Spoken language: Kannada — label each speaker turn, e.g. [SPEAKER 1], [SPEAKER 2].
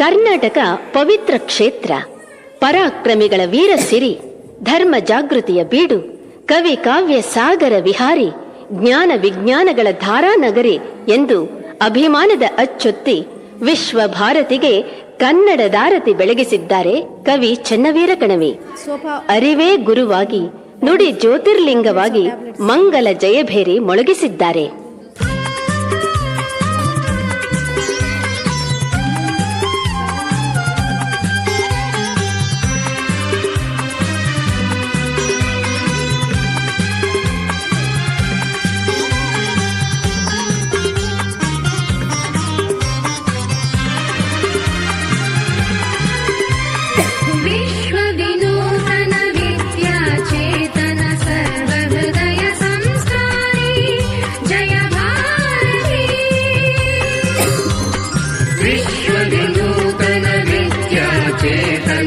[SPEAKER 1] ಕರ್ನಾಟಕ ಪವಿತ್ರ ಕ್ಷೇತ್ರ, ಪರಾಕ್ರಮಿಗಳ ವೀರ ಸಿರಿ, ಧರ್ಮ ಜಾಗೃತಿಯ ಬೀಡು, ಕವಿ ಕಾವ್ಯ ಸಾಗರ ವಿಹಾರಿ, ಜ್ಞಾನ ವಿಜ್ಞಾನಗಳ ಧಾರಾನಗರಿ ಎಂದು ಅಭಿಮಾನದ ಅಚ್ಚೊತ್ತಿ ವಿಶ್ವ ಭಾರತಿಗೆ ಕನ್ನಡ ದಾರತಿ ಬೆಳಗಿಸಿದ್ದಾರೆ ಕವಿ ಚನ್ನವೀರ ಕಣವಿ. ಅರಿವೇ ಗುರುವಾಗಿ ನುಡಿ ಜ್ಯೋತಿರ್ಲಿಂಗವಾಗಿ ಮಂಗಲ ಜಯಭೇರಿ ಮೊಳಗಿಸಿದ್ದಾರೆ.
[SPEAKER 2] Krishna.